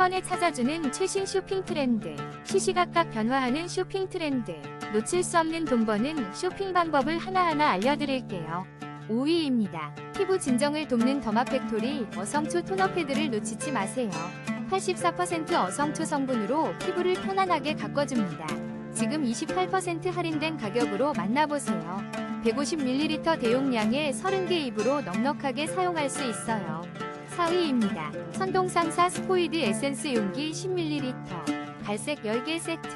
번에 찾아주는 최신 쇼핑 트렌드. 시시각각 변화하는 쇼핑 트렌드. 놓칠 수 없는 돈 버는 쇼핑 방법을 하나하나 알려드릴게요. 5위입니다. 피부 진정을 돕는 더마팩토리 어성초 토너 패드를 놓치지 마세요. 84% 어성초 성분으로 피부를 편안하게 가꿔줍니다. 지금 28% 할인된 가격으로 만나보세요. 150ml 대용량의 30개 입으로 넉넉하게 사용할 수 있어요. 4위입니다. 선동상사 스포이드 에센스 용기 10ml 갈색 10개 세트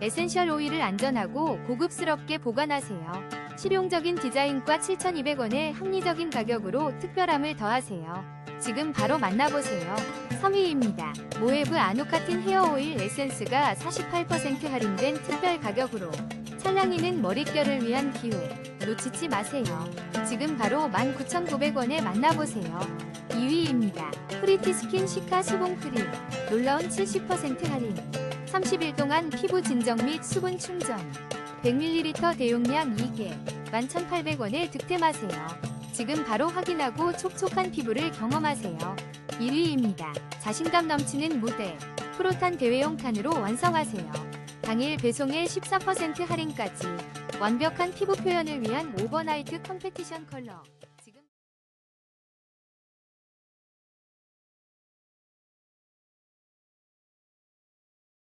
에센셜 오일을 안전하고 고급스럽게 보관하세요. 실용적인 디자인과 7,200원의 합리적인 가격으로 특별함을 더하세요. 지금 바로 만나보세요. 3위입니다. 모에브 아노카틴 헤어 오일 에센스가 48% 할인된 특별 가격으로 찰랑이는 머릿결을 위한 기회 놓치지 마세요. 지금 바로 19,900원에 만나보세요. 2위입니다. 프리티 스킨 시카 수분 크림 놀라운 70% 할인 30일 동안 피부 진정 및 수분 충전 100ml 대용량 2개 11,800원에 득템하세요. 지금 바로 확인하고 촉촉한 피부를 경험하세요. 1위입니다. 자신감 넘치는 무대 프로탄 대회용 탄으로 완성하세요. 당일 배송에 14% 할인까지 완벽한 피부 표현을 위한 오버나이트 컴페티션 컬러